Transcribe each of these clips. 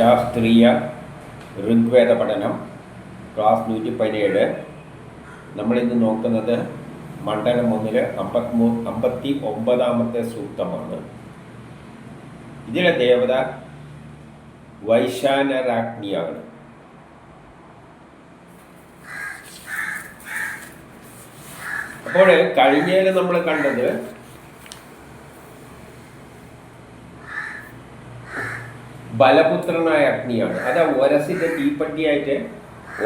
ശാസ്ത്രീയ ഋഗ്വേദ പഠനം ക്ലാസ് നൂറ്റി പതിനേഴ്. നമ്മളിന്ന് നോക്കുന്നത് മണ്ഡലം ഒന്നിൽ അമ്പത്തിമൂ അമ്പത്തി ഒമ്പതാമത്തെ സൂക്തമാണ്. ഇതിലെ ദേവത വൈശാനരാജ്ഞിയാണ്. അപ്പോൾ കഴിഞ്ഞതിൽ നമ്മൾ കണ്ടത് ബലപുത്രനായ അഗ്നിയാണ്. അത് ഒരസിന്റെ തീപ്പട്ടിയായിട്ട്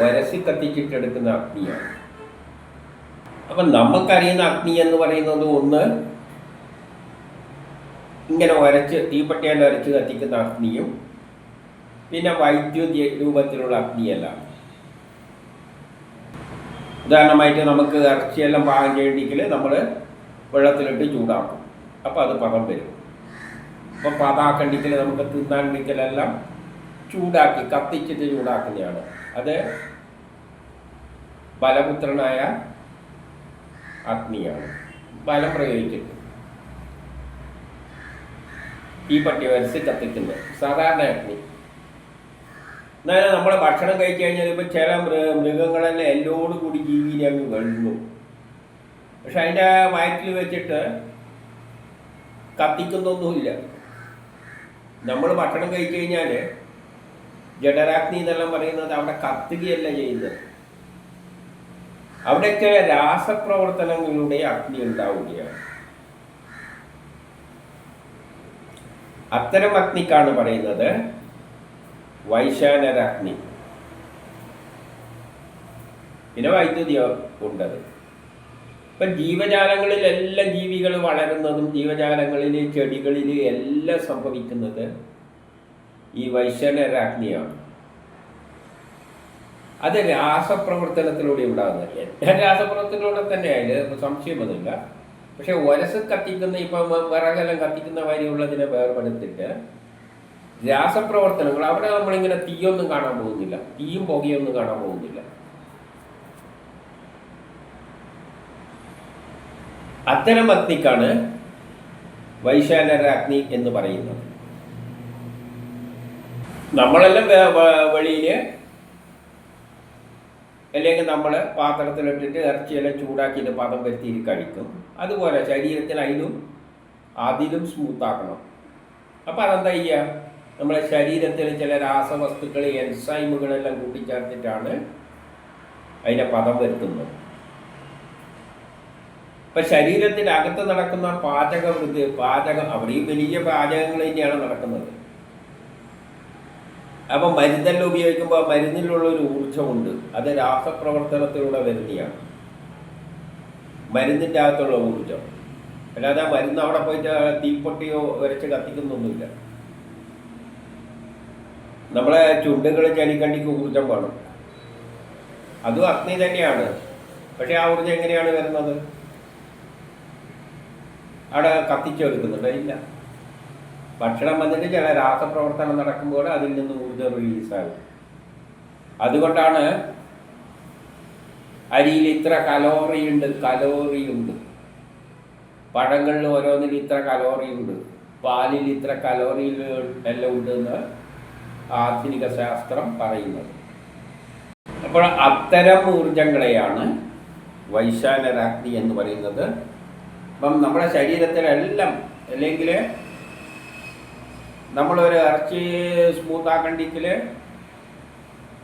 ഒരസി കത്തിച്ചിട്ടെടുക്കുന്ന അഗ്നിയാണ്. അപ്പൊ നമുക്കറിയുന്ന അഗ്നി എന്ന് പറയുന്നത് ഒന്ന് ഇങ്ങനെ ഒരച്ച് തീപ്പട്ടിയാൽ ഒരച്ച് കത്തിക്കുന്ന അഗ്നിയും പിന്നെ വൈദ്യുതി രൂപത്തിലുള്ള അഗ്നിയല്ല. ഉദാഹരണമായിട്ട് നമുക്ക് ഇറച്ചിയെല്ലാം പാകം ചെയ്യണമെങ്കിൽ നമ്മൾ വെള്ളത്തിലിട്ട് ചൂടാക്കും. അപ്പോൾ അത് പദം വരും. അപ്പോൾ പതാക്കണ്ടിക്കൽ നമുക്ക് തിന്നാണ്ടിക്കലെല്ലാം ചൂടാക്കി കത്തിച്ചിട്ട് ചൂടാക്കുന്നതാണ്. അത് ബലപുത്രനായ അഗ്നിയാണ്. ബലം പ്രയോഗിച്ചിട്ട് ഈ പട്ടി വരച്ച് കത്തിക്കുന്നത്. സാധാരണ അഗ്നി. എന്നാലും നമ്മൾ ഭക്ഷണം കഴിച്ചു കഴിഞ്ഞാൽ ഇപ്പം ചില മൃഗ മൃഗങ്ങളെല്ലാം എല്ലോടും കൂടി ജീവിക്കാൻ വെള്ളുന്നു പക്ഷെ അതിന്റെ വയറ്റിൽ വെച്ചിട്ട് കത്തിക്കുന്നൊന്നുമില്ല. നമ്മൾ ഭക്ഷണം കഴിച്ചു കഴിഞ്ഞാൽ ജഡരാഗ്നി എന്നെല്ലാം പറയുന്നത് അവിടെ കത്തുകയല്ല ചെയ്യുന്നത്. അവിടെയൊക്കെ രാസപ്രവർത്തനങ്ങളുടെ അഗ്നി ഉണ്ടാവുകയാണ്. അത്തരം അഗ്നിക്കാണ് പറയുന്നത് വൈശാനരാഗ്നി. പിന്നെ വൈദ്യുതി ഉണ്ടത്. ഇപ്പം ജീവജാലങ്ങളിലെല്ലാം ജീവികൾ വളരുന്നതും ജീവജാലങ്ങളിൽ ചെടികളിൽ എല്ലാം സംഭവിക്കുന്നത് ഈ വൈശ്വനരാജ്ഞിയാണ് അത് രാസപ്രവർത്തനത്തിലൂടെ ഉണ്ടാകുന്നത്. എല്ലാ രാസപ്രവർത്തനത്തിലൂടെ തന്നെ അതിൽ സംശയമൊന്നുമില്ല. പക്ഷെ ഒരസ് കത്തിക്കുന്ന ഇപ്പം വിറകെല്ലാം കത്തിക്കുന്ന വരെയുള്ളതിനെ വേർപെടുത്തിട്ട് രാസപ്രവർത്തനങ്ങൾ അവിടെ നമ്മളിങ്ങനെ തീയൊന്നും കാണാൻ പോകുന്നില്ല. തീയും പുകയൊന്നും കാണാൻ പോകുന്നില്ല. അത്തരം അഗ്നിക്കാണ് വൈശാലരാഗ്നി എന്ന് പറയുന്നത്. നമ്മളെല്ലാം വെളിയിൽ അല്ലെങ്കിൽ നമ്മൾ പാത്രത്തിലിട്ടിട്ട് ഇറച്ചിയെല്ലാം ചൂടാക്കിയിട്ട് പദം വരുത്തിയിട്ട് കഴിക്കും. അതുപോലെ ശരീരത്തിൽ അതിലും അതിലും സ്മൂത്താക്കണം അപ്പോൾ അതെന്താ ചെയ്യുക നമ്മളെ ശരീരത്തിൽ ചില രാസവസ്തുക്കൾ എൻസൈമുകളെല്ലാം കൂട്ടിച്ചേർത്തിട്ടാണ് അതിന്റെ പദം വരുത്തുന്നത്. ഇപ്പൊ ശരീരത്തിനകത്ത് നടക്കുന്ന പാചക വൃത്തി പാചകം അവിടെയും വലിയ പാചകങ്ങൾ തന്നെയാണ് നടക്കുന്നത്. അപ്പം മരുന്നെല്ലാം ഉപയോഗിക്കുമ്പോൾ മരുന്നിലുള്ള ഒരു ഊർജമുണ്ട്. അത് രാസപ്രവർത്തനത്തിലൂടെ വരുന്നതാണ്. മരുന്നിന്റെ അകത്തുള്ള ഊർജം. അല്ലാതെ ആ മരുന്ന് അവിടെ പോയിട്ട് തീപ്പൊട്ടിയോ വരച്ച് കത്തിക്കുന്നൊന്നുമില്ല. നമ്മളെ ചുണ്ടുകൾ ചലിക്കണ്ടിക്ക് ഊർജം വേണം. അതും അഗ്നി തന്നെയാണ്. പക്ഷെ ആ ഊർജം എങ്ങനെയാണ് വരുന്നത്? അവിടെ കത്തിച്ചെടുക്കുന്നുണ്ട് ഇല്ല. ഭക്ഷണം വന്നിട്ട് ചില രാസപ്രവർത്തനം നടക്കുമ്പോൾ അതിൽ നിന്ന് ഊർജം റിലീസാകും അതുകൊണ്ടാണ് അരിയിൽ ഇത്ര കലോറി ഉണ്ട് കലോറി ഉണ്ട്. പഴങ്ങളിൽ ഓരോന്നിൽ ഇത്ര കലോറി ഉണ്ട്. പാലിൽ ഇത്ര കലോറി എല്ലാം ഉണ്ട് എന്ന് ആധുനിക ശാസ്ത്രം പറയുന്നത്. അപ്പോൾ അത്തരം ഊർജങ്ങളെയാണ് വൈശാനരാഗ്നി എന്ന് പറയുന്നത്. അപ്പം നമ്മുടെ ശരീരത്തിലെല്ലാം അല്ലെങ്കിൽ നമ്മളൊരു ഇറച്ചി സ്മൂത്താക്കണ്ടെങ്കിൽ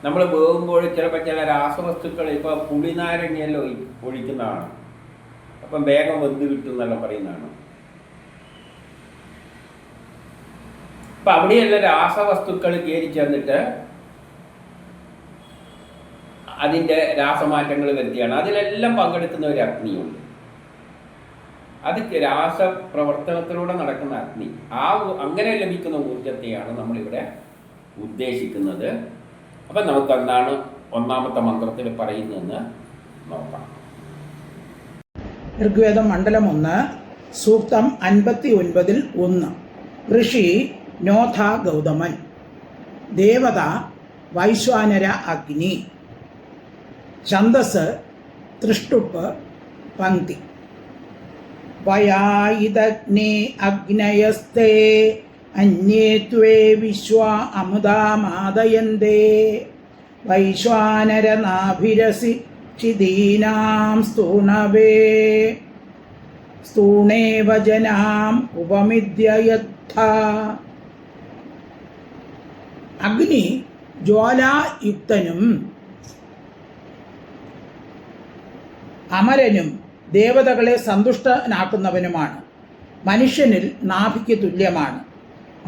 നമ്മൾ വേകുമ്പോൾ ചിലപ്പോൾ ചില രാസവസ്തുക്കൾ ഇപ്പോൾ പുളിനാരങ്ങയെല്ലാം ഒഴിക്കുന്നതാണ്. അപ്പം വേഗം വെന്ത് കിട്ടും എന്നെല്ലാം പറയുന്നതാണ്. അപ്പം അവിടെയല്ല രാസവസ്തുക്കൾ കയറി ചേർന്നിട്ട് അതിന്റെ രാസമാറ്റങ്ങൾ വരുത്തിയാണ്. അതിലെല്ലാം പങ്കെടുക്കുന്ന ഒരു അഗ്നിയുണ്ട്. അത് രാസപ്രവർത്തനത്തിലൂടെ നടക്കുന്ന അഗ്നി. ആ അങ്ങനെ ലഭിക്കുന്ന ഊർജത്തെയാണ് നമ്മളിവിടെ ഉദ്ദേശിക്കുന്നത്. അപ്പം നമുക്ക് എന്താണ് ഒന്നാമത്തെ മന്ത്രത്തിൽ പറയുന്നതെന്ന് നോക്കാം. ഋഗ്വേദം മണ്ഡലം ഒന്ന് സൂക്തം അൻപത്തി ഒൻപതിൽ ഒന്ന്. ഋഷി നോഥ ഗൗതമൻ. ദേവത വൈശ്വാനര അഗ്നി. ഛന്ദസ് തൃഷ്ടുപ്പ് പങ്ക്തി വയായിതഗ്നേ അഗ്നയസ്തേ അന്യേ ത്വേ വിശ്വ അമുദാമാദയന്തേ വൈശ്വാനരനാഭിരസി ചിദീനാം സ്തൂണവേ സ്തൂണേവ ജനാം ഉപമിദ്യയത്ഥ അഗ്നി ജ്വാലായുക്തനും അമരനും ദേവതകളെ സന്തുഷ്ടനാക്കുന്നവനുമാണ്. മനുഷ്യനിൽ നാഭിക്ക് തുല്യമാണ്.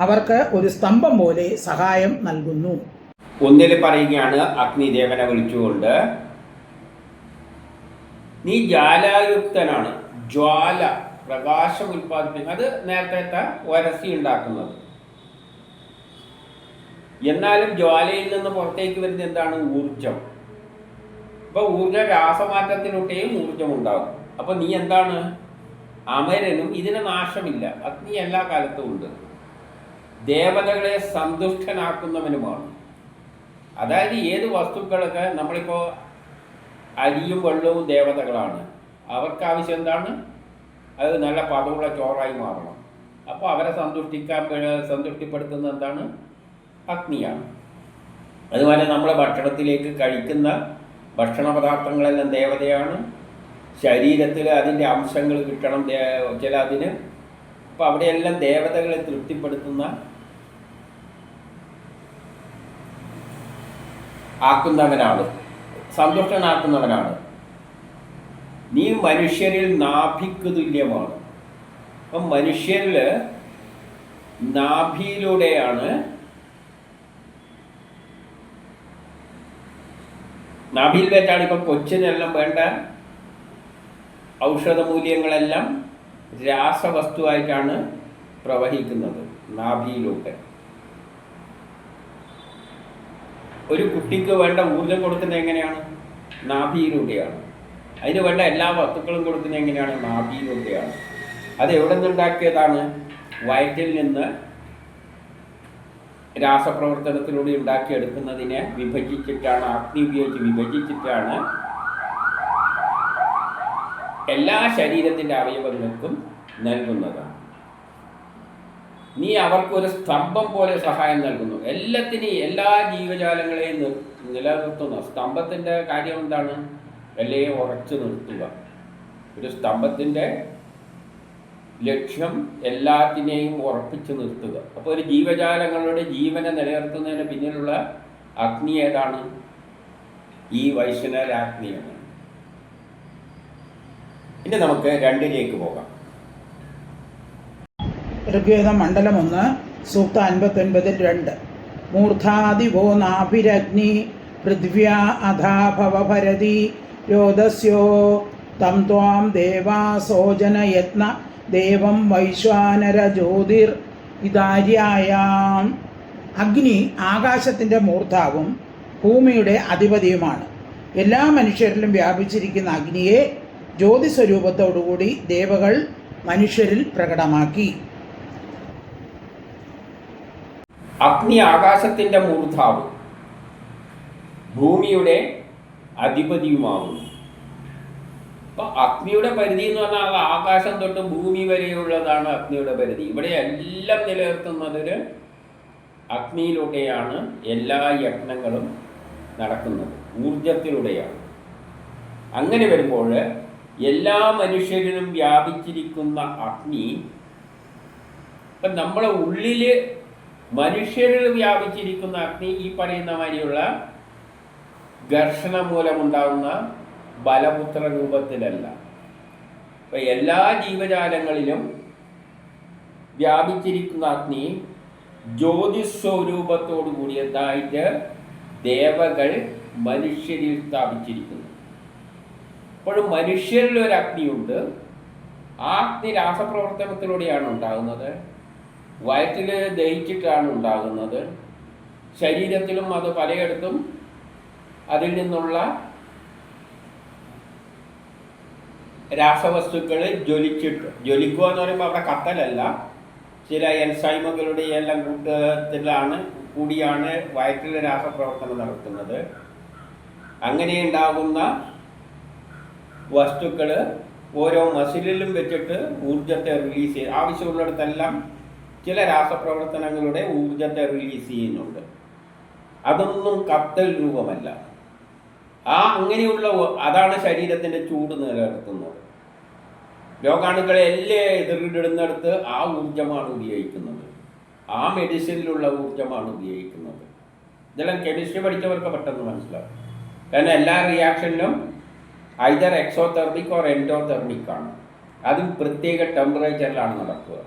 അവർക്ക് ഒരു സ്തംഭം പോലെ സഹായം നൽകുന്നു. ഒന്നിൽ പറയുകയാണ് അഗ്നിദേവനെ വിളിച്ചുകൊണ്ട്. നീ ജ്വാലായുക്തനാണ് ജ്വാല പ്രകാശം ഉൽപ്പാദിപ്പിക്കുന്നത് അത് നേരത്തെ വരസി ഉണ്ടാക്കുന്നത്. എന്നാലും ജ്വാലയിൽ നിന്ന് പുറത്തേക്ക് വരുന്ന എന്താണ് ഊർജം ഇപ്പൊ ഊർജ രാസമാറ്റത്തിലൂടെയും ഊർജം ഉണ്ടാകും. അപ്പൊ നീ എന്താണ്? അമരനും ഇതിന് നാശമില്ല. അഗ്നി എല്ലാ കാലത്തും ഉണ്ട്. ദേവതകളെ സന്തുഷ്ടനാക്കുന്നവനുമാണ്. അതായത് ഏത് വസ്തുക്കളൊക്കെ നമ്മളിപ്പോ അരിയും വെള്ളവും ദേവതകളാണ്. അവർക്ക് ആവശ്യം എന്താണ്? അത് നല്ല പതവുള്ള ചോറായി മാറണം. അപ്പോൾ അവരെ സന്തുഷ്ടിക്കാൻ സന്തുഷ്ടിപ്പെടുത്തുന്ന എന്താണ്? അഗ്നിയാണ്. അതുപോലെ നമ്മൾ ഭക്ഷണത്തിലേക്ക് കഴിക്കുന്ന ഭക്ഷണ പദാർത്ഥങ്ങളെല്ലാം ദേവതയാണ്. ശരീരത്തിൽ അതിന്റെ അംശങ്ങൾ കിട്ടണം ചില അതിന്. അപ്പം അവിടെയെല്ലാം ദേവതകളെ തൃപ്തിപ്പെടുത്തുന്ന ആക്കുന്നവനാണ്. സന്തുഷ്ടനാക്കുന്നവനാണ്. നീ മനുഷ്യരിൽ നാഭിക്ക് തുല്യമാണ് അപ്പം മനുഷ്യരിൽ നാഭിയിലൂടെയാണ് നാഭിയിൽ വെച്ചാണ് ഇപ്പം കൊച്ചിനെല്ലാം വേണ്ട ഔഷധമൂല്യങ്ങളെല്ലാം രാസവസ്തുവായിട്ടാണ് പ്രവഹിക്കുന്നത് നാഭിയിലൂടെ. ഒരു കുട്ടിക്ക് വേണ്ട ഊർജം കൊടുക്കുന്നത് എങ്ങനെയാണ്? നാഭിയിലൂടെയാണ്. അതിന് വേണ്ട എല്ലാ വസ്തുക്കളും കൊടുക്കുന്നത് എങ്ങനെയാണ്? നാഭിയിലൂടെയാണ്. അത് എവിടെ നിന്നുണ്ടാക്കിയതാണ് വയറ്റിൽ നിന്ന് രാസപ്രവർത്തനത്തിലൂടെ ഉണ്ടാക്കിയെടുക്കുന്നതിനെ വിഭജിച്ചിട്ടാണ് അഗ്നി ഉപയോഗിച്ച് വിഭജിച്ചിട്ടാണ് എല്ലാ ശരീരത്തിന്റെ അവയവങ്ങൾക്കും നൽകുന്നതാണ്. നീ അവർക്കൊരു സ്തംഭം പോലെ സഹായം നൽകുന്നു. എല്ലാത്തിനെയും എല്ലാ ജീവജാലങ്ങളെയും നിലനിർത്തുന്ന. സ്തംഭത്തിന്റെ കാര്യം എന്താണ്? എല്ലാം ഉറച്ചു നിർത്തുക. ഒരു സ്തംഭത്തിന്റെ ലക്ഷ്യം എല്ലാത്തിനെയും ഉറപ്പിച്ചു നിർത്തുക. അപ്പോൾ ഒരു ജീവജാലങ്ങളുടെ ജീവനെ നിലനിർത്തുന്നതിന് പിന്നിലുള്ള അഗ്നി ഏതാണ്? ഈ വൈശ്വനരാഗ്നിയാണ് ഇനി നമുക്ക് രണ്ടിലേക്ക് പോകാം. ഋഗ്വേദം മണ്ഡലം ഒന്ന് സൂക്ത അൻപത്തൊൻപതിൽ രണ്ട്. മൂർധാദിവോ നാഭിരഗ്നി പൃഥ്വ്യാ അധാഭവഭരതി രോദസ്യോ തം ത്വാം ദേവാസോജനയത്ന ദേവം വൈശ്വാനര ജ്യോതിർ ഇതാര്യായാം. അഗ്നി ആകാശത്തിന്റെ മൂർധാവും ഭൂമിയുടെ അധിപതിയുമാണ്. എല്ലാ മനുഷ്യരിലും വ്യാപിച്ചിരിക്കുന്ന അഗ്നിയെ ജ്യോതിസ്വരൂപത്തോടുകൂടി ദേവകൾ മനുഷ്യരിൽ പ്രകടമാക്കി. അഗ്നി ആകാശത്തിന്റെ മൂർധാവ് ഭൂമിയുടെ അധിപതിയുമാവുന്നു അപ്പൊ അഗ്നിയുടെ പരിധി എന്ന് പറഞ്ഞാൽ അത് ആകാശം തൊട്ട് ഭൂമി വരെയുള്ളതാണ് അഗ്നിയുടെ പരിധി. ഇവിടെ എല്ലാം നിലനിർത്തുന്നതിന് അഗ്നിയിലൂടെയാണ് എല്ലാ യജ്ഞങ്ങളും നടക്കുന്നത്. ഊർജത്തിലൂടെയാണ് അങ്ങനെ വരുമ്പോൾ എല്ലാ മനുഷ്യരിലും വ്യാപിച്ചിരിക്കുന്ന അഗ്നി ഇപ്പം നമ്മളെ ഉള്ളിൽ മനുഷ്യരിൽ വ്യാപിച്ചിരിക്കുന്ന അഗ്നി ഈ പറയുന്ന മാതിരിയുള്ള ഘർഷണ മൂലമുണ്ടാകുന്ന ബലപുത്ര രൂപത്തിലല്ല ഇപ്പം എല്ലാ ജീവജാലങ്ങളിലും വ്യാപിച്ചിരിക്കുന്ന അഗ്നി ജ്യോതിസ്വരൂപത്തോടു കൂടിയതായിട്ട് ദേവകൾ മനുഷ്യരിൽ സ്ഥാപിച്ചിരിക്കുന്നു. അപ്പോഴും മനുഷ്യരിൽ ഒരു അഗ്നിയുണ്ട് ആ അഗ്നി രാസപ്രവർത്തനത്തിലൂടെയാണ് ഉണ്ടാകുന്നത്. വയറ്റിൽ ദഹിച്ചിട്ടാണ് ഉണ്ടാകുന്നത്. ശരീരത്തിലും അത് പലയിടത്തും അതിൽ നിന്നുള്ള രാസവസ്തുക്കൾ ജ്വലിച്ചിട്ട് ജ്വലിക്കുക എന്ന് പറയുമ്പോൾ അവിടെ കത്തലല്ല. ചില എൻസൈമുകളുടെ എല്ലാം കൂട്ടത്തിലാണ് കൂടിയാണ് വയറ്റിലെ രാസപ്രവർത്തനം നടത്തുന്നത്. അങ്ങനെ ഉണ്ടാകുന്ന വസ്തുക്കൾ ഓരോ മസിലിലും വെച്ചിട്ട് ഊർജത്തെ റിലീസ് ചെയ്ത് ആവശ്യമുള്ളിടത്തെല്ലാം ചില രാസപ്രവർത്തനങ്ങളുടെ ഊർജത്തെ റിലീസ് ചെയ്യുന്നുണ്ട്. അതൊന്നും കത്തൽ രൂപമല്ല. ആ അങ്ങനെയുള്ള അതാണ് ശരീരത്തിന്റെ ചൂട് നിലനിർത്തുന്നത്. രോഗാണുക്കളെ എല്ലാം എതിരിടുന്നിടത്ത് ആ ഊർജമാണ് ഉപയോഗിക്കുന്നത്. ആ മെഡിസിനിലുള്ള ഊർജമാണ് ഉപയോഗിക്കുന്നത്. ഇതെല്ലാം കെമിസ്ട്രി പഠിച്ചവർക്ക് പെട്ടെന്ന് മനസ്സിലാവും. കാരണം എല്ലാ റിയാക്ഷനിലും ഐതർ എക്സോതെർമിക് ഓർ എൻഡോതെർമിക് ആണ്. അതും പ്രത്യേക ടെമ്പറേച്ചറിലാണ് നടക്കുക.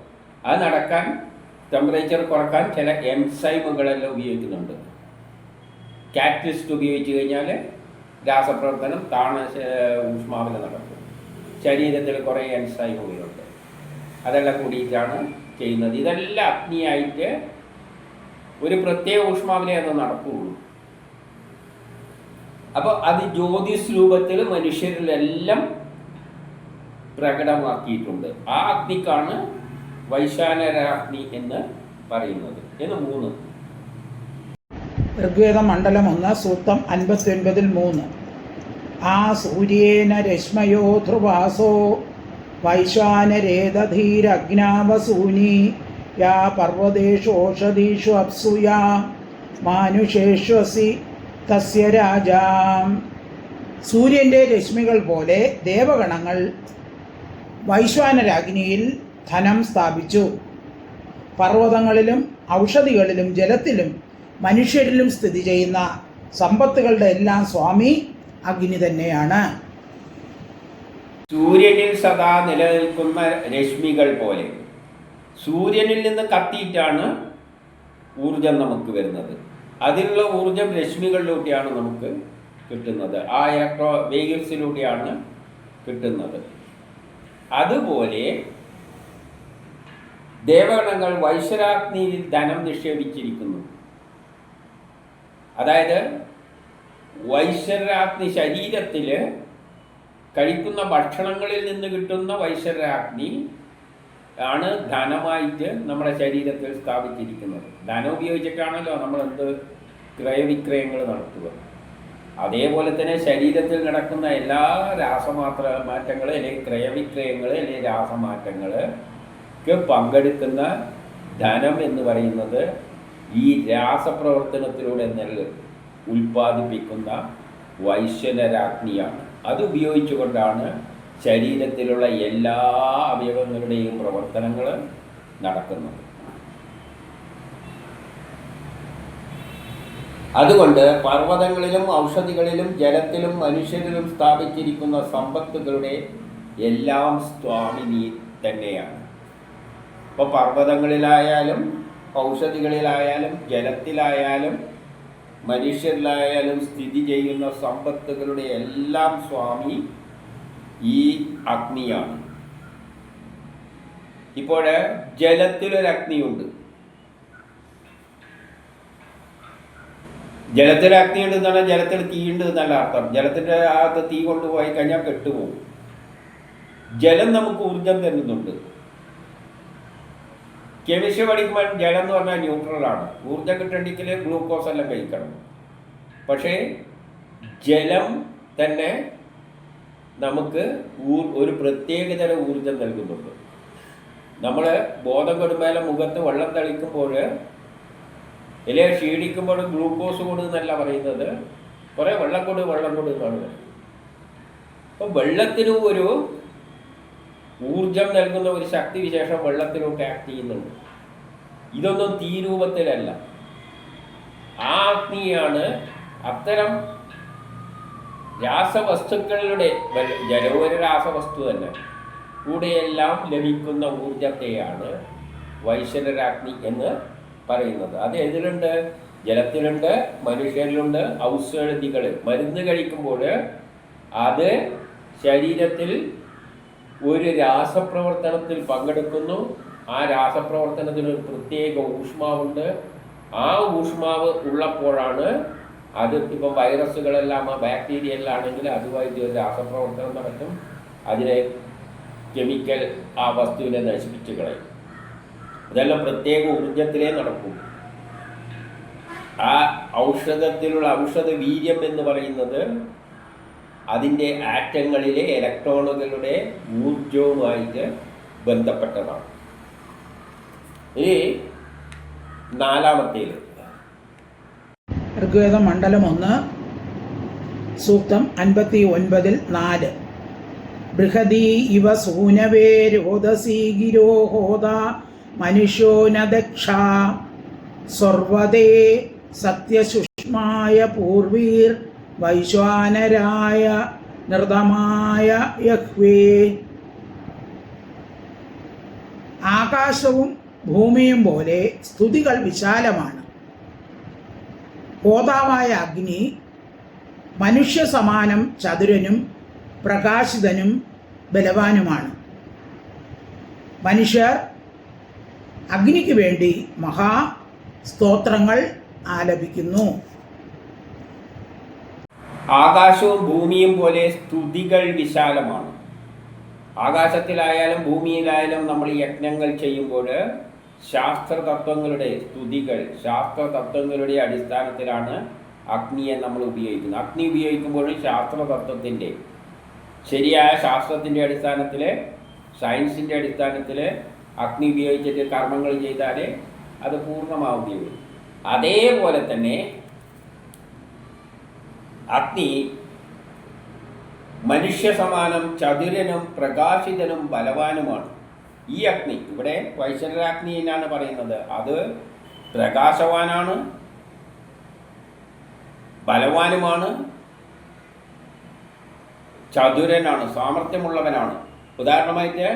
അത് നടക്കാൻ ടെമ്പറേച്ചർ കുറയ്ക്കാൻ ചില എൻസൈമുകളെല്ലാം ഉപയോഗിക്കുന്നുണ്ട്. കാറ്റലിസ്റ്റ് ഉപയോഗിച്ച് കഴിഞ്ഞാൽ രാസപ്രവർത്തനം താണ ഊഷ്മാവിൽ നടക്കും. ശരീരത്തിൽ കുറേ എൻസൈമുകളുണ്ട് അതെല്ലാം കൂടിയിട്ടാണ് ചെയ്യുന്നത്. ഇതെല്ലാം അഗ്നിയായിട്ട് ഒരു പ്രത്യേക ഊഷ്മാവിലേ അത് നടക്കുകയുള്ളൂ. അപ്പോൾ അത് ജ്യോതിസ് രൂപത്തിൽ മനുഷ്യരിലെല്ലാം പ്രകടമാക്കിയിട്ടുണ്ട്. ആ അഗ്നിക്കാണ് വൈശാനരാഗ്നി എന്ന് പറയുന്നത്. എന്ന് മൂന്ന്. ഋഗ്വേദ മണ്ഡലം ഒന്ന് സൂക്തം അൻപത്തി ഒൻപതിൽ മൂന്ന്. ആ സൂര്യേന രശ്മയോ ധ്രുവാസോ വൈശ്വാനരേതധീരഗ്നാവസൂനി യാ പർവതേഷു ഓഷധീഷു അപ്സുയാ മാനുഷേഷ്വസി തസ്യ രാജാം. സൂര്യന്റെ രശ്മികൾ പോലെ ദേവഗണങ്ങൾ വൈശ്വാനരാഗ്നിയിൽ ധനം സ്ഥാപിച്ചു. പർവതങ്ങളിലും ഔഷധികളിലും ജലത്തിലും മനുഷ്യരിലും സ്ഥിതി ചെയ്യുന്ന സമ്പത്തുകളുടെ എല്ലാം സ്വാമി അഗ്നി തന്നെയാണ്. സൂര്യനിൽ സദാ നിലനിൽക്കുന്ന രശ്മികൾ പോലെ. സൂര്യനിൽ നിന്ന് കത്തിയിട്ടാണ് ഊർജം നമുക്ക് വരുന്നത്. അതിലുള്ള ഊർജം രശ്മികളിലൂടെയാണ് നമുക്ക് കിട്ടുന്നത്. ആ ഇലക്ട്രോ വേഗൽസിലൂടെയാണ് കിട്ടുന്നത്. അതുപോലെ ദേവഗണങ്ങൾ വൈശ്വരാഗ്നിയിൽ ധനം നിക്ഷേപിച്ചിരിക്കുന്നു. അതായത് വൈശ്വരാഗ്നി ശരീരത്തിൽ കഴിക്കുന്ന ഭക്ഷണങ്ങളിൽ നിന്ന് കിട്ടുന്ന വൈശ്വരാഗ്നി ആണ് ധനമായിട്ട് നമ്മുടെ ശരീരത്തിൽ സ്ഥാപിച്ചിരിക്കുന്നത്. ധനം ഉപയോഗിച്ചിട്ടാണല്ലോ നമ്മൾ എന്ത് ക്രയവിക്രയങ്ങൾ നടത്തുക. അതേപോലെ തന്നെ ശരീരത്തിൽ നടക്കുന്ന എല്ലാ രാസമാത്ര മാറ്റങ്ങൾ അല്ലെങ്കിൽ ക്രയവിക്രയങ്ങൾ അല്ലെങ്കിൽ രാസമാറ്റങ്ങൾക്ക് പങ്കെടുക്കുന്ന ധനം എന്ന് പറയുന്നത് ഈ രാസപ്രവർത്തനത്തിലൂടെ നെൽ ഉൽപ്പാദിപ്പിക്കുന്ന വൈശ്വനരാഗ്നിയാണ് അത് ഉപയോഗിച്ചുകൊണ്ടാണ് ശരീരത്തിലുള്ള എല്ലാ അവയവങ്ങളുടെയും പ്രവർത്തനങ്ങൾ നടക്കുന്നുണ്ട് അതുകൊണ്ട് പർവതങ്ങളിലും ഔഷധികളിലും ജലത്തിലും മനുഷ്യരിലും സ്ഥാപിച്ചിരിക്കുന്ന സമ്പത്തുകളുടെ എല്ലാം സ്വാമി നീ തന്നെയാണ്. ഇപ്പോൾ പർവതങ്ങളിലായാലും ഔഷധികളിലായാലും ജലത്തിലായാലും മനുഷ്യരിലായാലും സ്ഥിതി ചെയ്യുന്ന സമ്പത്തുകളുടെ എല്ലാം സ്വാമി ഈ അഗ്നിയാണ്. ഇപ്പോൾ ജലത്തിലൊരു അഗ്നിയുണ്ട്. ജലത്തിൽ അഗ്നി ഉണ്ട് എന്നാണ് ജലത്തിൽ തീയുണ്ട് എന്നല്ല അർത്ഥം. ജലത്തിന്റെ അകത്ത് തീ കൊണ്ടുപോയി കഴിഞ്ഞാൽ കെട്ടുപോകും. ജലം നമുക്ക് ഊർജം തരുന്നുണ്ട്. കെമിസ്ട്രി പഠിക്കുമ്പോൾ ജലം എന്ന് പറഞ്ഞാൽ ന്യൂട്രലാണ് ഊർജം കിട്ടണമെങ്കിൽ ഗ്ലൂക്കോസ് എല്ലാം കഴിക്കണം. പക്ഷേ ജലം തന്നെ നമുക്ക് ഒരു പ്രത്യേകതര ഊർജം നൽകുന്നുണ്ട്. നമ്മൾ ബോധം കൊടുമേലെ മുഖത്ത് വെള്ളം തളിക്കുമ്പോൾ ഇലയെ ക്ഷീണിക്കുമ്പോൾ ഗ്ലൂക്കോസ് കൊടുക്കുന്നല്ല പറയുന്നത് കുറേ വെള്ളം കൊടു വെള്ളം കൊടു എന്നാണ് അപ്പോൾ വെള്ളത്തിനും ഒരു ഊർജം നൽകുന്ന ഒരു ശക്തി വിശേഷം വെള്ളത്തിലോട്ട് ആക്ട് ചെയ്യുന്നുണ്ട്. ഇതൊന്നും തീരൂപത്തിലല്ല. ആ അഗ്നിയാണ് അത്തരം രാസവസ്തുക്കളുടെ ജലവും രാസവസ്തു തന്നെ. കൂടെയെല്ലാം ലഭിക്കുന്ന ഊർജത്തെയാണ് വൈശ്വരാഗ്നി എന്ന് പറയുന്നത്. അത് എതിലുണ്ട് ജലത്തിലുണ്ട് മനുഷ്യരിലുണ്ട് ഔഷധികൾ. മരുന്ന് കഴിക്കുമ്പോൾ അത് ശരീരത്തിൽ ഒരു രാസപ്രവർത്തനത്തിൽ പങ്കെടുക്കുന്നു. ആ രാസപ്രവർത്തനത്തിന് ഒരു പ്രത്യേക ഊഷ്മാവുണ്ട്. ആ ഊഷ്മാവ് ഉള്ളപ്പോഴാണ് അത് ഇപ്പം വൈറസുകളെല്ലാം ബാക്ടീരിയ എല്ലാം ആണെങ്കിൽ അതുമായിട്ട് ഒരു രാസപ്രവർത്തനം നടത്തും. അതിനെ കെമിക്കൽ ആ വസ്തുവിനെ നശിപ്പിച്ച് കളയും. ഇതെല്ലാം പ്രത്യേക ഊർജത്തിലേ നടക്കും. ആ ഔഷധത്തിലുള്ള ഔഷധ വീര്യം എന്ന് പറയുന്നത് അതിന്റെ ആറ്റങ്ങളിലെ ഇലക്ട്രോണുകളുടെ ഊർജവുമായിട്ട് ബന്ധപ്പെട്ടതാണ്. ഇനി നാലാമത്തേത്. ഋഗ്വേദം മണ്ഡലം ഒന്ന് സൂക്തം അൻപത്തി ഒൻപതിൽ നാല്. ബൃഹദീ ഇവ സൂനവേ രോദസീ ഗിരോ ഹോദ സത്യസുഷ്മായ പൂർവീർ വൈശ്വാനരായ നൃതമായ യഹ്വേ. ആകാശവും ഭൂമിയും പോലെ സ്തുതികൾ വിശാലമാണ്. ഹോതാവായ അഗ്നി മനുഷ്യ സമാനം ചതുരനും പ്രകാശിതനും ബലവാനുമാണ്. മനുഷ്യർ അഗ്നിക്ക് വേണ്ടി മഹാ സ്തോത്രങ്ങൾ ആലപിക്കുന്നു. ആകാശവും ഭൂമിയും പോലെ സ്തുതികൾ വിശാലമാണ്. ആകാശത്തിലായാലും ഭൂമിയിലായാലും നമ്മൾ യജ്ഞങ്ങൾ ചെയ്യുമ്പോൾ ശാസ്ത്ര തത്വങ്ങളുടെ സ്തുതികൾ ശാസ്ത്രതത്വങ്ങളുടെ അടിസ്ഥാനത്തിലാണ് അഗ്നിയെ നമ്മൾ ഉപയോഗിക്കുന്നത്. അഗ്നി ഉപയോഗിക്കുമ്പോഴും ശാസ്ത്രതത്വത്തിന്റെ ശരിയായ ശാസ്ത്രത്തിന്റെ അടിസ്ഥാനത്തിൽ സയൻസിന്റെ അടിസ്ഥാനത്തിൽ അഗ്നി ഉപയോഗിച്ചിട്ട് കർമ്മങ്ങൾ ചെയ്താൽ അത് പൂർണമാവുകയുള്ളൂ. അതേപോലെ തന്നെ അഗ്നി മനുഷ്യ സമാനം ചതുരനും പ്രകാശിതനും ബലവാനുമാണ്. ഈ അഗ്നി ഇവിടെ വൈശ്വരാഗ്നി എന്നാണ് പറയുന്നത്. അത് പ്രകാശവാനാണ് ബലവാനുമാണ് ചതുരനാണ് സാമർഥ്യമുള്ളവനാണ്. ഉദാഹരണമായിട്ട്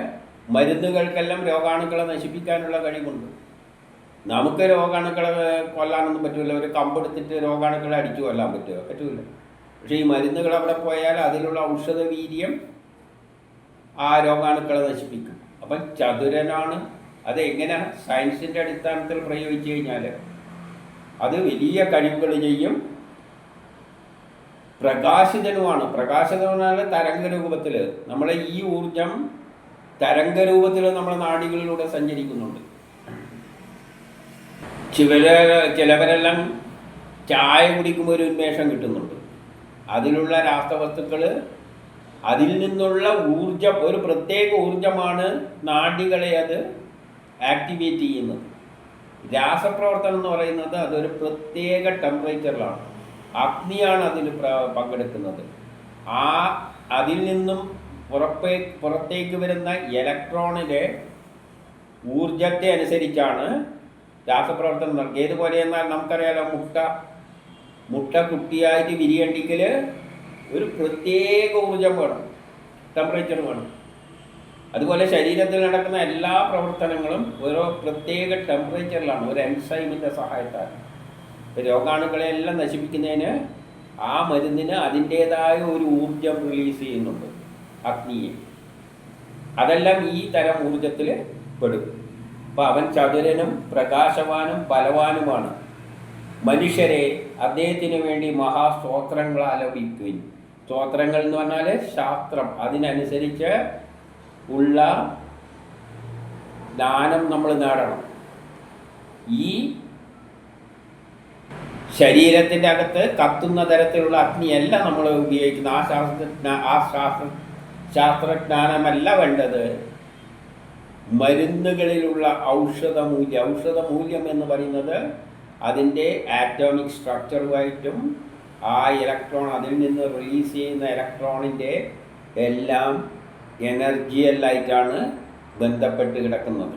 മരുന്നുകൾക്കെല്ലാം രോഗാണുക്കളെ നശിപ്പിക്കാനുള്ള കഴിവുണ്ട്. നമുക്ക് രോഗാണുക്കളെ കൊല്ലാനൊന്നും പറ്റില്ല ഒരു കമ്പെടുത്തിട്ട് രോഗാണുക്കളെ അടിച്ചു കൊല്ലാൻ പറ്റുമോ പറ്റൂല. പക്ഷേ ഈ മരുന്നുകൾ അവിടെ പോയാൽ അതിലുള്ള ഔഷധ വീര്യം ആ രോഗാണുക്കളെ നശിപ്പിക്കും. അപ്പം ചതുരനാണ്. അത് എങ്ങനെ സയൻസിന്റെ അടിസ്ഥാനത്തിൽ പ്രയോഗിച്ചു കഴിഞ്ഞാൽ അത് വലിയ കഴിവുകൾ ചെയ്യും. പ്രകാശിതനുമാണ്. പ്രകാശിതനാണ് തരംഗ രൂപത്തിൽ നമ്മളെ ഈ ഊർജം തരംഗ രൂപത്തിൽ നമ്മുടെ നാടികളിലൂടെ സഞ്ചരിക്കുന്നുണ്ട്. ചില ചിലവരെല്ലാം ചായ കുടിക്കുമ്പോൾ ഒരു ഉന്മേഷം കിട്ടുന്നുണ്ട്. അതിലുള്ള രാസവസ്തുക്കൾ അതിൽ നിന്നുള്ള ഊർജം ഒരു പ്രത്യേക ഊർജമാണ് നാഡികളെ അത് ആക്ടിവേറ്റ് ചെയ്യുന്നത്. രാസപ്രവർത്തനം എന്ന് പറയുന്നത് അതൊരു പ്രത്യേക ടെമ്പറേച്ചറിലാണ് അഗ്നിയാണ് അതിൽ പങ്കെടുക്കുന്നത്. ആ അതിൽ നിന്നും പുറപ്പേ പുറത്തേക്ക് വരുന്ന ഇലക്ട്രോണിലെ ഊർജത്തെ അനുസരിച്ചാണ് രാസപ്രവർത്തനം നടക്കുക ഏതുപോലെ എന്നാൽ നമുക്കറിയാലോ മുട്ട മുട്ട കുട്ടിയായിട്ട് വിരിയണ്ടെങ്കിൽ ഒരു പ്രത്യേക ഊർജം വേണം. ടെമ്പറേച്ചർ വേണം. അതുപോലെ ശരീരത്തിൽ നടക്കുന്ന എല്ലാ പ്രവർത്തനങ്ങളും ഓരോ പ്രത്യേക ടെമ്പറേച്ചറിലാണ് ഒരു എൻസൈമിന്റെ സഹായത്താൽ. രോഗാണുക്കളെ എല്ലാം നശിപ്പിക്കുന്നതിന് ആ മരുന്നിന് അതിന്റേതായ ഒരു ഊർജം റിലീസ് ചെയ്യുന്നുണ്ട് അഗ്നിയെ അതെല്ലാം ഈ തരം ഊർജത്തിൽ പെടും. അപ്പം അവൻ ചതുരനും പ്രകാശവാനും ബലവാനുമാണ്. മനുഷ്യരെ അദ്ദേഹത്തിന് വേണ്ടി മഹാസ്തോത്രങ്ങൾ ആലപിക്കുവിൻ സ്തോത്രങ്ങൾ എന്ന് പറഞ്ഞാൽ ശാസ്ത്രം. അതിനനുസരിച്ച് ഉള്ള ദാനം നമ്മൾ നേടണം. ഈ ശരീരത്തിന്റെ അകത്ത് കത്തുന്ന തരത്തിലുള്ള അഗ്നിയല്ല നമ്മൾ ഉപയോഗിക്കുന്നത് ആ ശാസ്ത്ര ആ ശാസ്ത്ര ശാസ്ത്രജ്ഞാനമല്ല വേണ്ടത്. മരുന്നുകളിലുള്ള ഔഷധമൂല്യം. ഔഷധമൂല്യം എന്ന് പറയുന്നത് അതിന്റെ ആറ്റോമിക് സ്ട്രക്ചറുമായിട്ടും ആ ഇലക്ട്രോൺ അതിൽ നിന്ന് റിലീസ് ചെയ്യുന്ന ഇലക്ട്രോണിന്റെ എല്ലാം എനർജിയല്ലായിട്ടാണ് ബന്ധപ്പെട്ട് കിടക്കുന്നത്.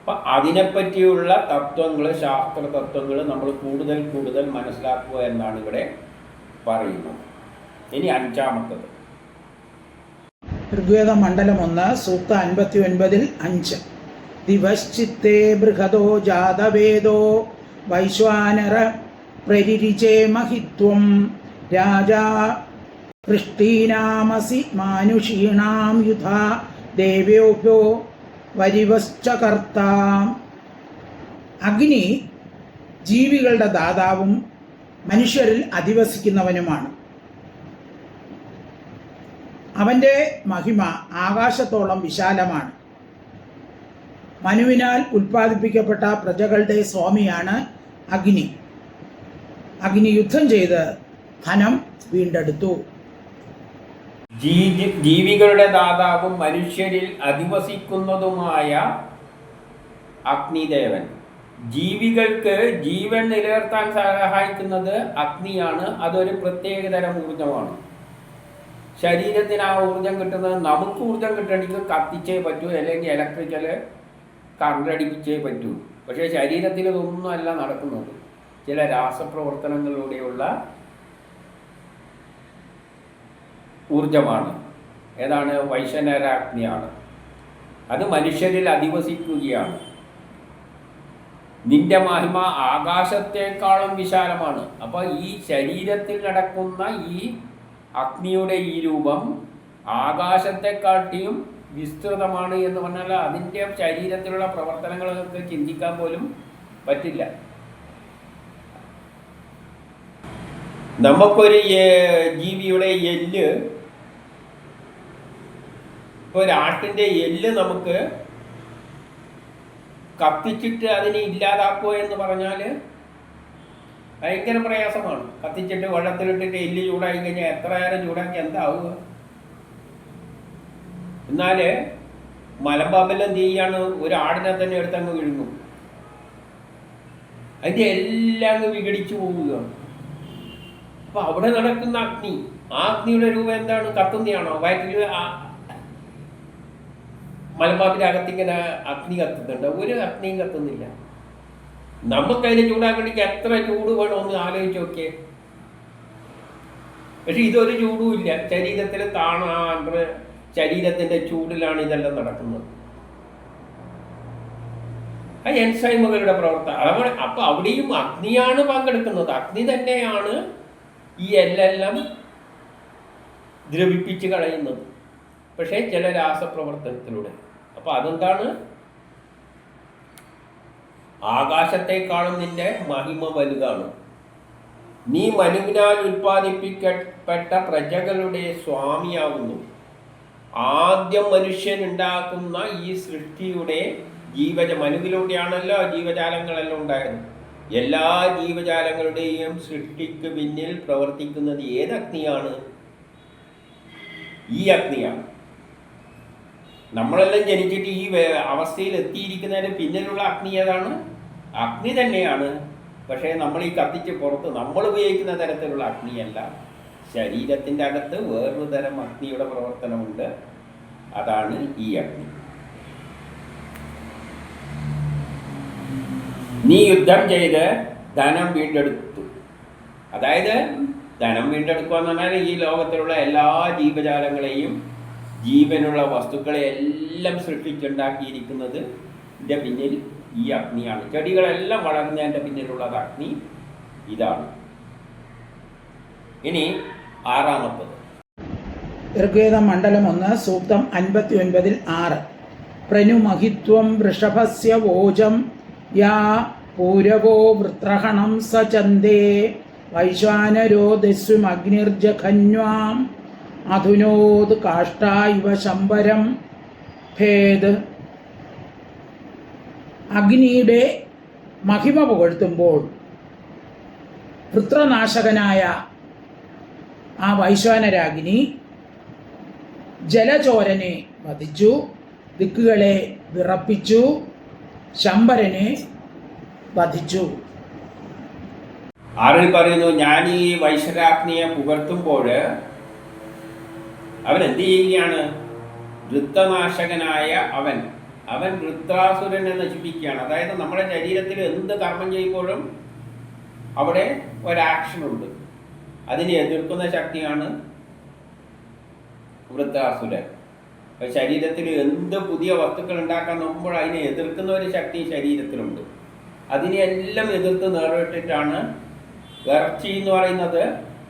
അപ്പം അതിനെപ്പറ്റിയുള്ള തത്വങ്ങൾ ശാസ്ത്ര തത്വങ്ങൾ നമ്മൾ കൂടുതൽ കൂടുതൽ മനസ്സിലാക്കുക എന്നാണ് ഇവിടെ പറയുന്നത്. ഇനി അഞ്ചാമത്തത്. ഋഗ്വേദ മണ്ഡലം ഒന്ന് സൂക്ത അൻപത്തി ഒൻപതിൽ അഞ്ച്. ദിവശ്ചിത്തേ ബൃഹദോ ജാതവേദോ വൈശ്വാനര പ്രരിരിചേ മഹിത്വം രാജാ പൃഷ്ടീനാമസി മാനുഷീണാം യുധ ദേവ്യോഹ്യോ വരിവശ്ച കർത്ത അഗ്നി ജീവികളുടെ ദാതാവും മനുഷ്യരിൽ അധിവസിക്കുന്നവനുമാണ്. അവന്റെ മഹിമ ആകാശത്തോളം വിശാലമാണ്. മനുവിനാൽ ഉൽപ്പാദിപ്പിക്കപ്പെട്ട പ്രജകളുടെ സ്വാമിയാണ് അഗ്നി. അഗ്നി യുദ്ധം ചെയ്ത് ധനം വീണ്ടെടുത്തു. ജീവികളുടെ ദാതാവും മനുഷ്യരിൽ അധിവസിക്കുന്നതുമായ അഗ്നിദേവൻ. ജീവികൾക്ക് ജീവൻ നിലനിർത്താൻ സഹായിക്കുന്നത് അഗ്നിയാണ്. അതൊരു പ്രത്യേകതരം ഊർജമാണ് ശരീരത്തിന് ആ ഊർജം കിട്ടുന്നത് നമുക്ക് ഊർജം കിട്ടണമെങ്കിൽ കത്തിച്ചേ പറ്റൂ അല്ലെങ്കിൽ ഇലക്ട്രിക്കൽ കറണ്ട് അടിപ്പിച്ചേ പറ്റൂ. പക്ഷേ ശരീരത്തിൽ ഇതൊന്നും അല്ല നടക്കുന്നത്. ചില രാസപ്രവർത്തനങ്ങളിലൂടെയുള്ള ഊർജമാണ്. ഏതാണ്? വൈശനരാജ്ഞിയാണ് അത് മനുഷ്യരിൽ അധിവസിക്കുകയാണ്. നിന്റെ മഹിമ ആകാശത്തെക്കാളും വിശാലമാണ്. അപ്പോൾ ഈ ശരീരത്തിൽ നടക്കുന്ന ഈ അഗ്നിയുടെ ഈ രൂപം ആകാശത്തെക്കാട്ടിയും വിസ്തൃതമാണ് എന്ന് പറഞ്ഞാൽ അതിന്റെ ശരീരത്തിലുള്ള പ്രവർത്തനങ്ങളൊക്കെ ചിന്തിക്കാൻ പോലും പറ്റില്ല. നമുക്കൊരു ജീവിയുടെ എല്ല് ഒരാട്ടിന്റെ എല്ല് നമുക്ക് കത്തിച്ചിട്ട് അതിനെ ഇല്ലാതാക്കുക എന്ന് പറഞ്ഞാൽ ഭയങ്കര പ്രയാസമാണ്. കത്തിച്ചിട്ട് വെള്ളത്തിലിട്ടിട്ട് എല്ല് ചൂടായി കഴിഞ്ഞാൽ എത്ര നേരം ചൂടാക്കി എന്താവുക? എന്നാൽ മലമ്പാമ്പെല്ലാം ചെയ്യാണ്? ഒരു ആടിനെ തന്നെ എടുത്തങ്ങ് വിഴുങ്ങും. അതിന്റെ എല്ലാം അങ്ങ് വിഘടിച്ചു പോവുകയാണ്. അപ്പൊ അവിടെ നടക്കുന്ന അഗ്നി ആ അഗ്നിയുടെ രൂപം എന്താണ്? കത്തുന്നയാണോ? വയറ്റിൽ മലബാറിന്റെ അകത്തിങ്ങനെ അഗ്നി കത്തുന്നുണ്ട്. ഒരു അഗ്നിയും കത്തുന്നില്ല. നമുക്കതിനെ ചൂടാക്കണമെങ്കിൽ എത്ര ചൂട് വേണം ഒന്ന് ആലോചിച്ച് നോക്കിയേ. പക്ഷെ ഇതൊരു ചൂടും ഇല്ല. ശരീരത്തിൽ താണാണ്ട് ശരീരത്തിന്റെ ചൂടിലാണ് ഇതെല്ലാം നടക്കുന്നത്. ആ എൻസൈമുകളുടെ പ്രവർത്തനം. അപ്പോൾ അപ്പൊ അവിടെയും അഗ്നിയാണ് പങ്കെടുക്കുന്നത്. അഗ്നി തന്നെയാണ് ഈ എല്ലെല്ലാം ദ്രവിപ്പിച്ച് കളയുന്നത്. പക്ഷേ ചില രാസപ്രവർത്തനത്തിലൂടെ. അപ്പൊ അതെന്താണ്? ആകാശത്തെക്കാളും നിന്റെ മഹിമ വലുതാണ്. നീ മനുവിനാൽ ഉൽപ്പാദിപ്പിക്കപ്പെട്ട പ്രജകളുടെ സ്വാമിയാകുന്നു ആദ്യം മനുഷ്യൻ ഉണ്ടാക്കുന്ന ഈ സൃഷ്ടിയുടെ ജീവജ മനുവിലൂടെയാണല്ലോ ജീവജാലങ്ങളെല്ലാം ഉണ്ടായത്. എല്ലാ ജീവജാലങ്ങളുടെയും സൃഷ്ടിക്ക് പിന്നിൽ പ്രവർത്തിക്കുന്നത് ഏത് അഗ്നിയാണ് ഈ അഗ്നിയാണ്. നമ്മളെല്ലാം ജനിച്ചിട്ട് ഈ അവസ്ഥയിൽ എത്തിയിരിക്കുന്നതിന് പിന്നിലുള്ള അഗ്നി ഏതാണ്? അഗ്നി തന്നെയാണ്. പക്ഷേ നമ്മൾ ഈ കത്തിച്ച് പുറത്ത് നമ്മൾ ഉപയോഗിക്കുന്ന തരത്തിലുള്ള അഗ്നിയല്ല. ശരീരത്തിന്റെ അകത്ത് വേറൊരു തരം അഗ്നിയുടെ പ്രവർത്തനമുണ്ട്. അതാണ് ഈ അഗ്നി. നീ യുദ്ധം ചെയ്ത് ധനം വീണ്ടെടുത്തു. അതായത് ധനം വീണ്ടെടുക്കുക എന്ന് പറഞ്ഞാൽ ഈ ലോകത്തിലുള്ള എല്ലാ ജീവജാലങ്ങളെയും ജീവനുള്ള വസ്തുക്കളെ എല്ലാം സൃഷ്ടിച്ചുണ്ടാക്കിയിരിക്കുന്നത് ഇതിന്റെ പിന്നിൽ ഈ അഗ്നിയാണ്. ചെടികളെല്ലാം വളർന്നതിന്റെ പിന്നിലുള്ളത് അഗ്നി ഇതാണ്. ഇനി ആറാമത്തത്. ഋഗ്വേദ മണ്ഡലം ഒന്ന് സൂക്തം അൻപത്തി ഒൻപതിൽ ആറ്. പ്രനുമഹിത്വം വൃഷഭസ്യ വോജം യാ പൂരവോ വൃത്രഹണം സ ചന്ദേ വൈശ്വാനരോ ദസ്വിമഗ്നിർജഖന്വാം അധുനോത് കാഷ്ട ശമ്പരം ഭേദ്. അഗ്നിയുടെ മഹിമ പുകഴ്ത്തുമ്പോൾ വൃത്രനാശകനായ ആ വൈശ്വാനരാഗ്നി ജലചോരനെ വധിച്ചു ദിക്കുകളെ വിറപ്പിച്ചു ശമ്പരനെ വധിച്ചു. ആറിൽ പറയുന്നു ഞാൻ ഈ വൈശ്വരാഗ്നിയെ പുകർത്തുമ്പോൾ അവൻ എന്ത് ചെയ്യുകയാണ്? വൃത്തനാശകനായ അവൻ അവൻ വൃത്രാസുരനെ നശിപ്പിക്കുകയാണ്. അതായത് നമ്മുടെ ശരീരത്തിൽ എന്ത് കർമ്മം ചെയ്യുമ്പോഴും അവിടെ ഒരാക്ഷൻ ഉണ്ട് അതിനെ എതിർക്കുന്ന ശക്തിയാണ് വൃത്താസുരൻ ശരീരത്തിൽ എന്ത് പുതിയ വസ്തുക്കൾ ഉണ്ടാക്കാൻ നോക്കുമ്പോൾ അതിനെ എതിർക്കുന്ന ഒരു ശക്തി ശരീരത്തിലുണ്ട്. അതിനെല്ലാം എതിർത്ത് നേരിട്ടിട്ടാണ് ഇറച്ചി എന്ന് പറയുന്നത്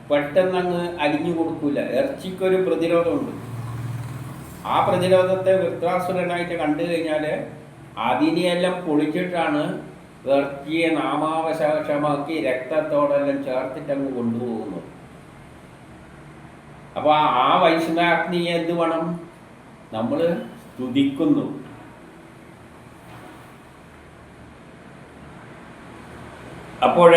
പെട്ടെന്ന് അങ്ങ് അലിഞ്ഞു കൊടുക്കൂല. ഇറച്ചിക്കൊരു പ്രതിരോധമുണ്ട്. ആ പ്രതിരോധത്തെ വൃത്രാസുരനായിട്ട് കണ്ടു കഴിഞ്ഞാൽ അതിനെയെല്ലാം പൊളിച്ചിട്ടാണ് ഇറച്ചിയെ നാമാവശേഷമാക്കി രക്തത്തോടെല്ലാം ചേർത്തിട്ട് അങ്ങ് കൊണ്ടുപോകുന്നത്. അപ്പോൾ ആ വൈഷ്ണാഗ്നിയെ എന്ത് വേണം? നമ്മൾ സ്തുതിക്കുന്നു അപ്പോൾ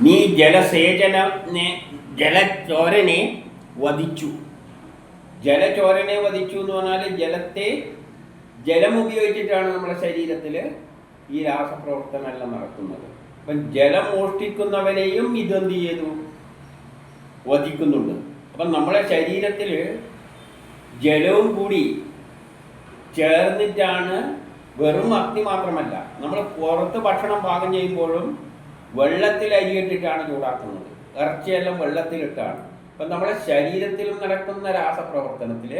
നീ ജലസേചനെ ജലചോരനെ വധിച്ചു. ജലചോരനെ വധിച്ചു എന്ന് പറഞ്ഞാൽ ജലത്തെ ജലം ഉപയോഗിച്ചിട്ടാണ് നമ്മുടെ ശരീരത്തിൽ ഈ രാസപ്രവർത്തനമെല്ലാം നടക്കുന്നത് അപ്പം ജലം മോഷ്ടിക്കുന്നവരെയും ഇതെന്ത് ചെയ്തു? വധിക്കുന്നുണ്ട്. അപ്പം നമ്മളെ ശരീരത്തിൽ ജലവും കൂടി ചേർന്നിട്ടാണ് വെറും അഗ്നി മാത്രമല്ല നമ്മൾ പുറത്ത് ഭക്ഷണം പാകം ചെയ്യുമ്പോഴും വെള്ളത്തിൽ അരിയിട്ടിട്ടാണ് ചൂടാക്കുന്നത്. ഇറച്ചിയെല്ലാം വെള്ളത്തിലിട്ടാണ്. അപ്പം നമ്മുടെ ശരീരത്തിലും നടക്കുന്ന രാസപ്രവർത്തനത്തിൽ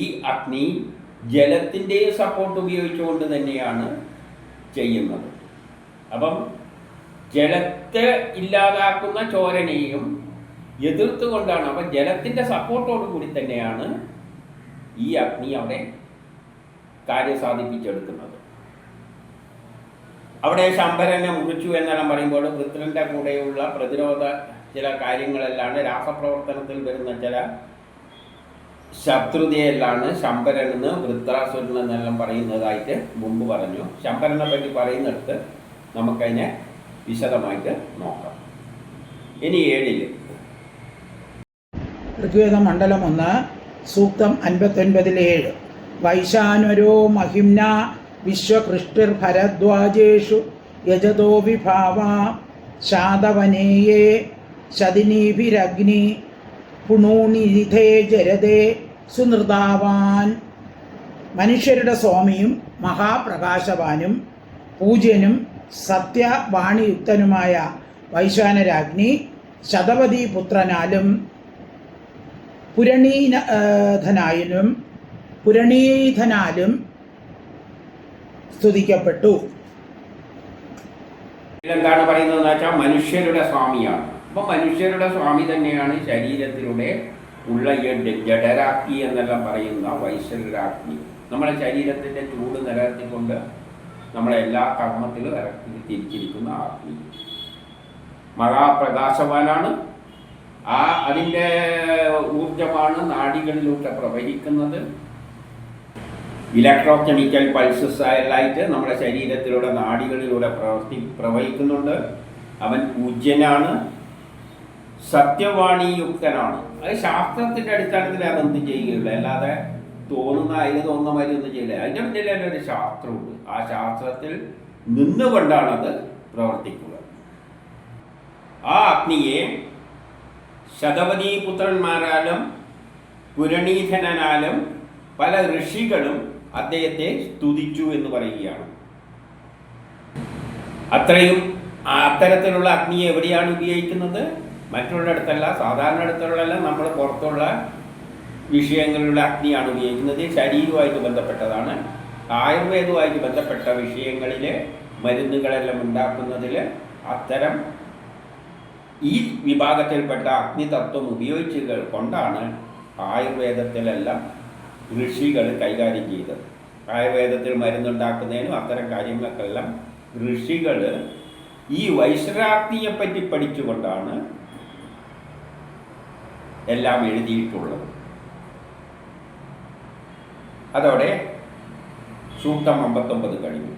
ഈ അഗ്നി ജലത്തിന്റെയും സപ്പോർട്ട് ഉപയോഗിച്ചുകൊണ്ട് തന്നെയാണ് ചെയ്യുന്നത്. അപ്പം ജലത്തെ ഇല്ലാതാക്കുന്ന ചോരനെയും എതിർത്തുകൊണ്ടാണ്. അപ്പം ജലത്തിന്റെ സപ്പോർട്ടോടു കൂടി തന്നെയാണ് ഈ അഗ്നി അവിടെ കാര്യം സാധിപ്പിച്ചെടുക്കുന്നത്. അവിടെ ശമ്പരനെ മുറിച്ചു എന്നെല്ലാം പറയുമ്പോൾ വൃത്രന്റെ കൂടെയുള്ള പ്രതിരോധ ചില കാര്യങ്ങളെല്ലാം രാസപ്രവർത്തനത്തിൽ വരുന്ന ചില ശത്രുതയെല്ലാണ് ശമ്പരൻ എന്ന് വൃത്രാസുരൻ എന്നെല്ലാം പറയുന്നതായിട്ട് മുമ്പ് പറഞ്ഞു. ശമ്പരനെ പറ്റി പറയുന്നിടത്ത് നമുക്കതിനെ വിശദമായിട്ട് നോക്കാം. ഇനി ഏഴിൽ ഋഗ്വേദ മണ്ഡലം ഒന്ന് സൂക്തം അൻപത്തൊൻപതിൽ ഏഴ്. വൈശാനരോ മഹിംന വിശ്വകൃഷ്ടിർ ഭരദ്വാജേഷു യജതോ വിഭാവ ശാതവനേയേ ശതിനീഭിരഗ്നി പുണൂണിരിധേ ജരതേ സുനൃതാവാൻ. മനുഷ്യരുടെ സ്വാമിയും മഹാപ്രകാശവാനും പൂജ്യനും സത്യവാണിയുക്തനുമായ വൈശ്വാനരാജ്ഞി ശതപതി പുത്രനാലും പുരണീനധനായാലും പുരണീധനാലും സ്തുതിക്കപ്പെട്ടു. എന്താണ് പറയുന്നത് വെച്ചാൽ മനുഷ്യരുടെ സ്വാമിയാണ്. അപ്പം മനുഷ്യരുടെ സ്വാമി തന്നെയാണ് ശരീരത്തിലൂടെ ഉള്ള ജഡരാജ്ഞി എന്നെല്ലാം പറയുന്ന വൈശ്വരാഗ്നി നമ്മുടെ ശരീരത്തിന്റെ ചൂട് നിലനിർത്തിക്കൊണ്ട് നമ്മളെ എല്ലാ കർമ്മത്തിലും ഇറക്കി തിരിച്ചിരിക്കുന്ന ആത്മീ. മഹാപ്രകാശവാനാണ്. ആ അതിന്റെ ഊർജമാണ് നാടികളിലൂടെ പ്രവഹിക്കുന്നത്. ഇലക്ട്രോ കെമിക്കൽ പൾസസ് ആയിട്ട് നമ്മുടെ ശരീരത്തിലൂടെ നാടികളിലൂടെ പ്രവർത്തി പ്രവഹിക്കുന്നുണ്ട്. അവൻ പൂജ്യനാണ്. സത്യവാണിയുക്തനാണ്. അത് ശാസ്ത്രത്തിന്റെ അടിസ്ഥാനത്തിൽ അതെന്ത് ചെയ്യുകയുള്ളൂ? അല്ലാതെ തോന്നുന്ന അതിന് തോന്നുന്ന മാതിരി ഒന്നും ചെയ്യില്ല. അതിന്റെ പിന്നിൽ തന്നെ ഒരു ശാസ്ത്രമുണ്ട്. ആ ശാസ്ത്രത്തിൽ നിന്നുകൊണ്ടാണ് അത് പ്രവർത്തിക്കുക. ആ അഗ്നിയെ ശതപതി പുത്രന്മാരാലും പുരണീധനാലും പല ഋഷികളും അദ്ദേഹത്തെ സ്തുതിച്ചു എന്ന് പറയുകയാണ്. അത്രയും അത്തരത്തിലുള്ള അഗ്നിയെ എവിടെയാണ് ഉപയോഗിക്കുന്നത്? മറ്റുള്ളിടത്തല്ല സാധാരണ ഇടത്തുള്ള നമ്മൾ പുറത്തുള്ള വിഷയങ്ങളിലുള്ള അഗ്നിയാണ് ഉപയോഗിക്കുന്നത്. ശരീരവുമായിട്ട് ബന്ധപ്പെട്ടതാണ്. ആയുർവേദവുമായിട്ട് ബന്ധപ്പെട്ട വിഷയങ്ങളിൽ മരുന്നുകളെല്ലാം ഉണ്ടാക്കുന്നതിൽ അത്തരം ഈ വിഭാഗത്തിൽപ്പെട്ട അഗ്നിതത്വം ഉപയോഗിച്ച് കൊണ്ടാണ് ആയുർവേദത്തിലെല്ലാം ഋഷികൾ കൈകാര്യം ചെയ്തത്. ആയുർവേദത്തിൽ മരുന്നുണ്ടാക്കുന്നതിനും അത്തരം കാര്യങ്ങൾക്കെല്ലാം ഋഷികൾ ഈ വൈശ്രാഗ്നിയെപ്പറ്റി പഠിച്ചുകൊണ്ടാണ് എല്ലാം എഴുതിയിട്ടുള്ളത്. അതോടെ സൂക്തം അമ്പത്തൊമ്പത് കഴിഞ്ഞു.